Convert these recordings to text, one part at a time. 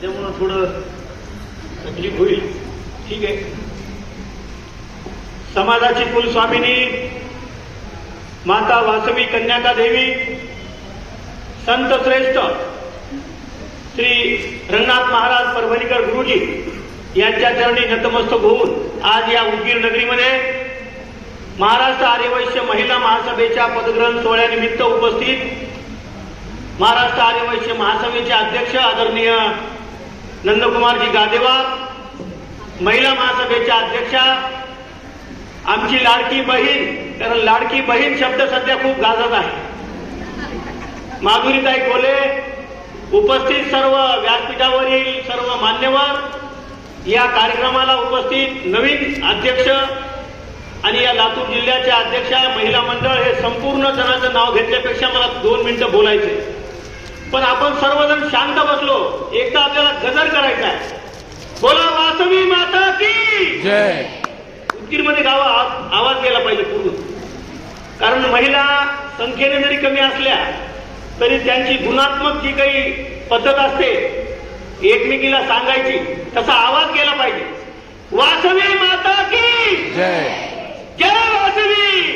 त्याच्यामुळं थोडं तकलीफ होईल. ठीक आहे. समाजाची कुलस्वामिनी माता वासवी कन्याका देवी संत श्रेष्ठ श्री रंगनाथ महाराज परभणीकर गुरुजी यांच्या चरणी नतमस्तक होऊन आज या उदगीर नगरीमध्ये महाराष्ट्र आर्यवैश्य महिला महासभेच्या पदग्रहण सोहळ्यानिमित्त उपस्थित महाराष्ट्र आर्यवैश्य महासभेचे अध्यक्ष आदरणीय नंदकुमारजी गादेवा महिला महासभेच्या अध्यक्षा आमची लाडकी बहीण कारण लाडकी बहीण शब्द सध्या खूप गाजत आहे. माधुरीताई कोले उपस्थित सर्व व्यासपीठावरील सर्व मान्यवर या कार्यक्रमाला उपस्थित नवीन अध्यक्ष आणि या लातूर जिल्ह्याच्या अध्यक्षा महिला मंडळ हे संपूर्ण जणांचं नाव घेतल्यापेक्षा मला दोन मिनिटं बोलायचे पण आपण सर्वजण शांत बसलो. एकदा आपल्याला गजर करायचा आहे. बोला वासवी माता की! जय. उदगीरमध्ये गावा आवाज आवाज गेला पाहिजे पूर्ण. कारण महिला संख्येने जरी कमी असल्या तरी त्यांची गुणात्मक जी काही पद्धत असते एकमेकीला सांगायची तसा आवाज गेला पाहिजे. वासवी माता की! जय. जय वासवी.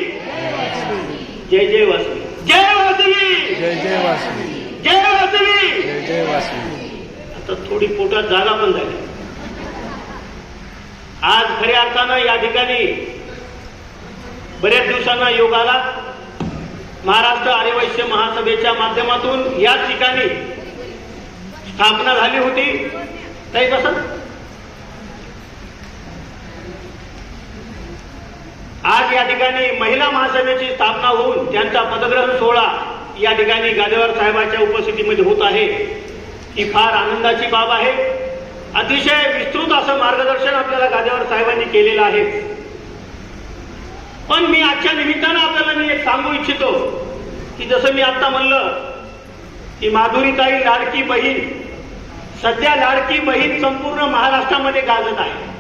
जय जय वासवी. जय वासवी! जय जय वासवी. वासवी! आता थोडी पोटात जागा पण झाली. आज खऱ्या अर्थानं या ठिकाणी बऱ्याच दिवसांना योग आला. महाराष्ट्र आर्यवैश्य महासभेच्या माध्यमातून याच ठिकाणी स्थापना झाली होती. काही कसं आज या ठिकाणी महिला महासभेची स्थापना होऊन त्यांचा पदग्रहण सोहळा या ठिकाणी गादेवार साहेबांच्या उपस्थितीमध्ये होत आहे. ही फार आनंदाची बाब आहे. अतिशय विस्तृत असं मार्गदर्शन आपल्याला गादेवार साहेबांनी केलेलं आहे. पण मी आजच्या निमित्तानं आपल्याला मी एक सांगू इच्छितो की जसं मी आता म्हणलं की माधुरीताई लाडकी बहीण सध्या लाडकी बहीण संपूर्ण महाराष्ट्रामध्ये गाजत आहे.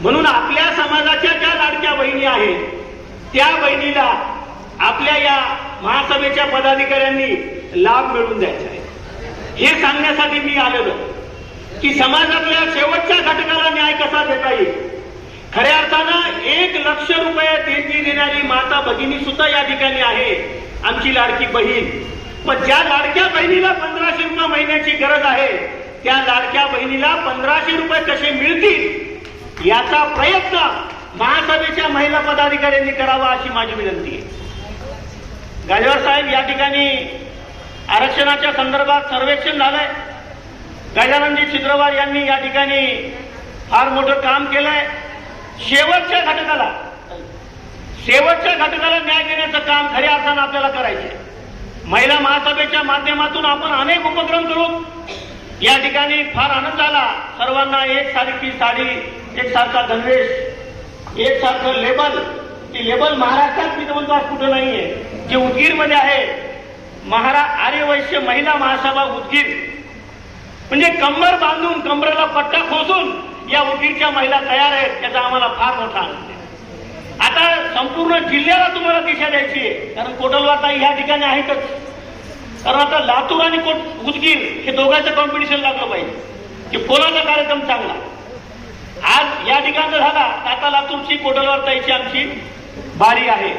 म्हणून आपल्या समाजाच्या ज्या लाडक्या बहिणी आहेत त्या बहिणीला आपल्या या महासभेच्या पदाधिकाऱ्यांनी लाभ मिळवून द्यायचा आहे. हे सांगण्यासाठी मी आलेलो की समाजातल्या शेवटच्या घटकाला न्याय कसा देता येईल? खऱ्या अर्थानं एक लक्ष रुपये देणगी देणारी माता भगिनी सुद्धा या ठिकाणी आहे आमची लाडकी बहीण. पण ज्या लाडक्या बहिणीला पंधराशे रुपये महिन्याची गरज आहे त्या लाडक्या बहिणीला पंधराशे रुपये कसे मिळतील याचा प्रयत्न महासभेच्या महिला पदाधिकाऱ्यांनी करावा अशी माझी विनंती आहे. गाजवार साहेब या ठिकाणी आरक्षणाच्या संदर्भात सर्वेक्षण झालंय. गजाननजी चित्रवार यांनी या ठिकाणी फार मोठं काम केलंय. शेवटच्या घटकाला शेवटच्या घटकाला न्याय देण्याचं काम खऱ्या अर्थानं आपल्याला करायचंय. महिला महासभेच्या माध्यमातून आपण अनेक उपक्रम करू. या ठिकाणी फार आनंद झाला. सर्वांना एक सारखी साडी एक सारखा धनवेश एक सारखं लेबल. ती लेबल महाराष्ट्रात मी म्हणतो आज कुठं नाहीये. जे उदगीरमध्ये आहे. महारा आर्यवैश्य महिला महासभा उदगीर. म्हणजे कंबर बांधून कंबरेला पट्टा खोसून या उदगीरच्या महिला तयार आहेत त्याचा आम्हाला फार मोठा आनंद आहे. आता संपूर्ण जिल्ह्याला तुम्हाला दिशा द्यायची आहे कारण कोटलवार्ता ह्या ठिकाणी आहेतच. कारण आता लातूर आणि कोट उदगीर हे दोघांचं कॉम्पिटिशन लागलं पाहिजे की कोणाचा कार्यक्रम चांगला. आज या ठिकाणचा झाला आता लातूरची कोटलवार्ताची आमची बारी आहे.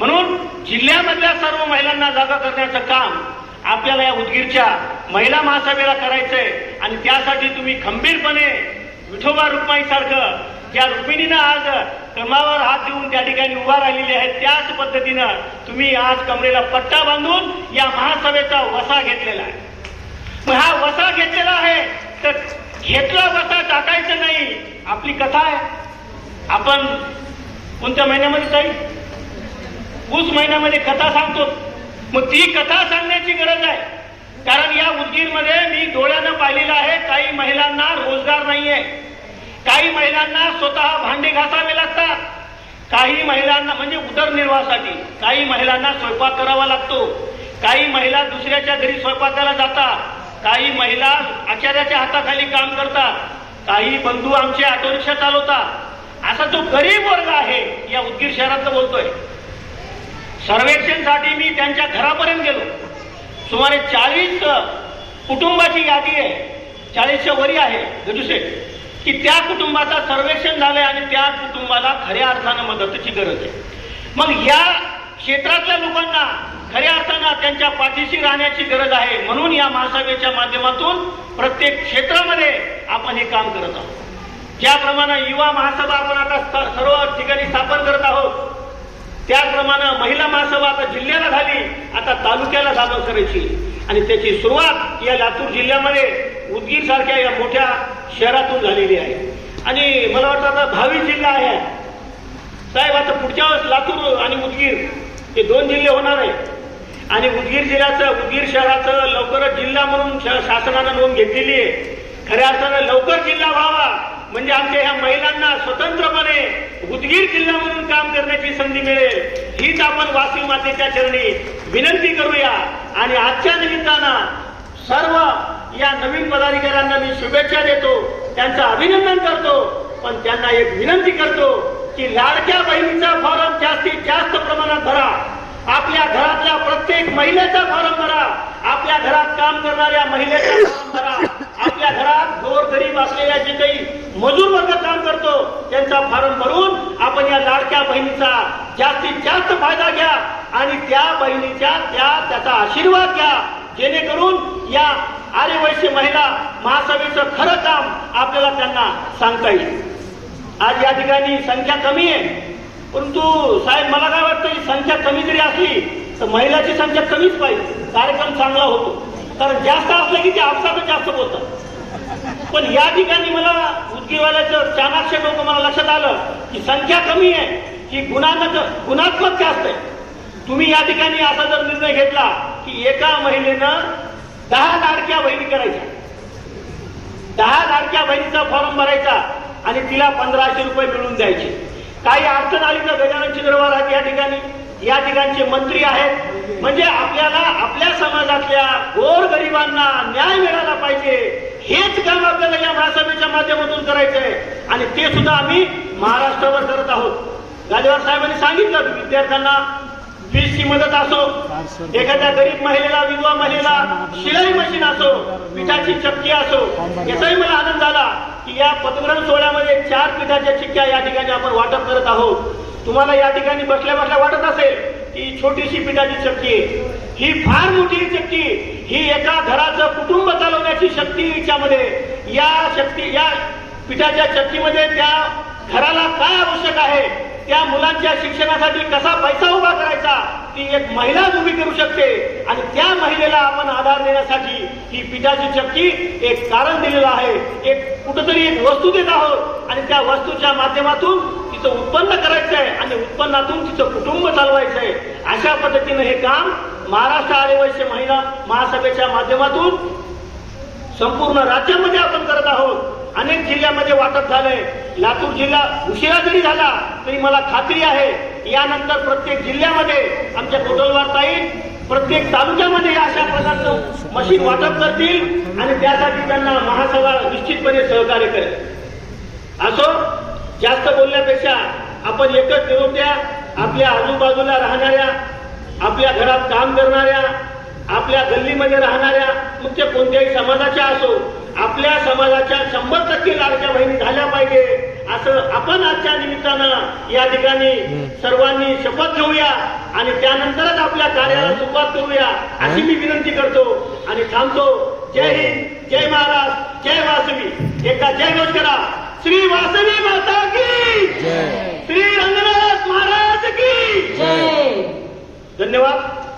म्हणून जिल्ह्यामधल्या सर्व महिलांना जागा करण्याचं काम आपल्याला या उदगीरच्या महिला महासभेला करायचंय. आणि त्यासाठी तुम्ही खंबीरपणे विठोबा रुक्माई सारखं ज्या रुक्मिणीनं आज कमावर हात देऊन त्या ठिकाणी उभा राहिलेली आहे त्याच पद्धतीनं तुम्ही आज कमरेला पट्टा बांधून या महासभेचा वसा घेतलेला आहे. मग हा वसा घेतलेला आहे तर घेतला वसा टाकायचं नाही. आपली कथा आहे. आपण कोणत्या महिन्यामध्ये जाईल? ऊस महिन्यामध्ये कथा सांगतो. मग ती कथा सांगण्याची गरज आहे. कारण या उदगीरमध्ये मी डोळ्यानं पाहिलेलं आहे काही महिलांना रोजगार नाहीये. काही महिलांना स्वतः भांडे घासावे लागतात. काही महिलांना म्हणजे उदरनिर्वाहासाठी. काही महिलांना स्वयंपाक करावा लागतो. काही महिला दुसऱ्याच्या घरी स्वयंपाकाला जातात. काही महिला आचार्याच्या हाताखाली काम करतात. काही बंधू आमचे ऑटो रिक्षा चालवतात. असा जो गरीब वर्ग आहे या उदगीर शहरातलं बोलतोय. सर्वेक्षणसाठी मी त्यांच्या घरापर्यंत गेलो. सुमारे चाळीस कुटुंबाची यादी आहे. चाळीसच्या वरी आहे गजूशेठ की त्या कुटुंबाचं सर्वेक्षण झालंय आणि त्या कुटुंबाला खऱ्या अर्थानं मदतीची गरज आहे. मग या क्षेत्रातल्या लोकांना खऱ्या अर्थानं त्यांच्या पाठीशी राहण्याची गरज आहे. म्हणून या महासभेच्या माध्यमातून प्रत्येक क्षेत्रामध्ये आपण हे काम करत आहोत. ज्याप्रमाणे युवा महासभा आपण आता सर्व ठिकाणी स्थापन करत आहोत त्याचप्रमाणे महिला महासभा आता जिल्ह्याला झाली आता तालुक्याला सादर करायची. आणि त्याची सुरुवात या लातूर जिल्ह्यामध्ये उदगीर सारख्या या मोठ्या शहरातून झालेली आहे. आणि मला वाटतं आता भावी जिल्हा आहे. साहेब आता पुढच्या वेळेस लातूर आणि उदगीर हे दोन जिल्हे होणार आहे आणि उदगीर जिल्ह्याचं उदगीर शहराचं लवकरच जिल्हा म्हणून शासनानं नोंद घेतलेली आहे. खऱ्या अर्थानं लवकर जिल्हा व्हावा म्हणजे आमच्या ह्या महिलांना स्वतंत्रपणे उदगीर जिल्हा म्हणून काम करण्याची संधी मिळेल. हीच आपण वासिव मातेच्या चरणी विनंती करूया. आणि आजच्या निमित्तानं सर्व या नवीन पदाधिकाऱ्यांना मी शुभेच्छा देतो. त्यांचं अभिनंदन करतो. पण त्यांना एक विनंती करतो की लाडक्या बहिणीचा फॉर्म जास्तीत जास्त प्रमाणात भरा. आपल्या घरातल्या प्रत्येक महिलेचा फॉर्म भरा. आपल्या घरात काम करणाऱ्या महिलेचा फॉर्म भरा. आपल्या घरात गोरगरीब असलेल्या जे काही मजूर वर्ग काम करतो त्यांचा फॉर्म भरून आपण या लाडक्या बहिणीचा जास्तीत जास्त फायदा घ्या आणि त्या बहिणीच्या त्या त्याचा आशीर्वाद घ्या. जेणेकरून या आर्यवैश्य महिला महासभेचं खरं काम आपल्याला त्यांना सांगता येईल. आज या ठिकाणी संख्या कमी आहे. परंतु साहेब मला काय वाटतं ही संख्या कमी जरी असली तर महिलाची संख्या कमीच पाहिजे. कार्यक्रम चांगला होतो. कारण जास्त असलं की ते आपसातच जास्त बोलतात. पण या ठिकाणी मला उदगीरवाल्याचं चाणाक्ष लोक मला लक्षात आलं की संख्या कमी आहे की गुणात्मक गुणात्मक जास्त आहे. तुम्ही या ठिकाणी असा जर निर्णय घेतला की एका महिलेनं दहा लाडक्या बहिणी करायच्या. दहा लाडक्या बहिणीचा फॉर्म भरायचा आणि तिला पंधराशे रुपये मिळून द्यायचे. काही अडचण आली तर गजानन चित्रवार आहेत या ठिकाणी. या ठिकाणचे मंत्री आहेत. म्हणजे आपल्याला आपल्या समाजातल्या गोर गरिबांना न्याय मिळाला पाहिजे. हेच काम आपल्याला या महासभेच्या माध्यमातून करायचंय. आणि ते सुद्धा आम्ही महाराष्ट्रावर करत आहोत. गाजेवार साहेबांनी सांगितलं विद्यार्थ्यांना फीसची मदत असो एखाद्या गरीब महिलेला विधवा महिलेला शिलाई मशीन असो पिठाची चक्की असो याचाही मला आनंद झाला. की या पदग्रहण सोहळ्यामध्ये चार पिठाच्या चिक्क्या या ठिकाणी आपण वाटप करत आहोत. तुम्हाला या ठिकाणी बसल्या बसल्या वाटत असेल की छोटीशी पिठाची चक्की आहे. ही फार मोठी चक्की ही एका घराचं कुटुंब चालवण्याची शक्ती हिच्यामध्ये. या शक्ती या पिठाच्या चक्कीमध्ये त्या घराला काय आवश्यक आहे? त्या मुलांच्या शिक्षणासाठी कसा पैसा उभा करायचा ती एक महिला उभी करू शकते. आणि त्या महिलेला आपण आधार देण्यासाठी ही पिठाची चक्की एक कारण दिलेलं आहे. एक कुठंतरी एक वस्तू देत आहोत. आणि त्या वस्तूच्या माध्यमातून तिचं उत्पन्न करायचं आहे आणि उत्पन्नातून तिचं कुटुंब चालवायचं आहे अशा पद्धतीनं हे काम महाराष्ट्र आदिवासी महिला महासभेच्या माध्यमातून संपूर्ण राज्यामध्ये आपण करत आहोत. अनेक जिल्ह्यामध्ये वाटप झालंय. लातूर जिल्हा उशिरा जरी झाला तरी मला खात्री आहे यानंतर प्रत्येक जिल्ह्यामध्ये आमच्या कोटलवार ताई प्रत्येक तालुक्यामध्ये अशा प्रकारचं मशीन वाटप करतील आणि त्यासाठी त्यांना महासभा निश्चितपणे सहकार्य करेल. असो जास्त बोलण्यापेक्षा आपण एकच निरोप द्या. आपल्या आजूबाजूला राहणाऱ्या आपल्या घरात काम करणाऱ्या आपल्या गल्लीमध्ये राहणाऱ्या तुमच्या कोणत्याही समाजाच्या असो आपल्या समाजाच्या शंभर टक्के लाडक्या बहिणी झाल्या पाहिजे. असं आपण आजच्या निमित्तानं या ठिकाणी सर्वांनी शपथ घेऊया आणि त्यानंतरच आपल्या कार्याला सुरुवात करूया अशी मी विनंती करतो. आणि थांबतो. जय हिंद जय महाराज जय वासवी. एकदा जय घोष करा. श्री वासवी माता की श्री रंगनाथ महाराज की. धन्यवाद.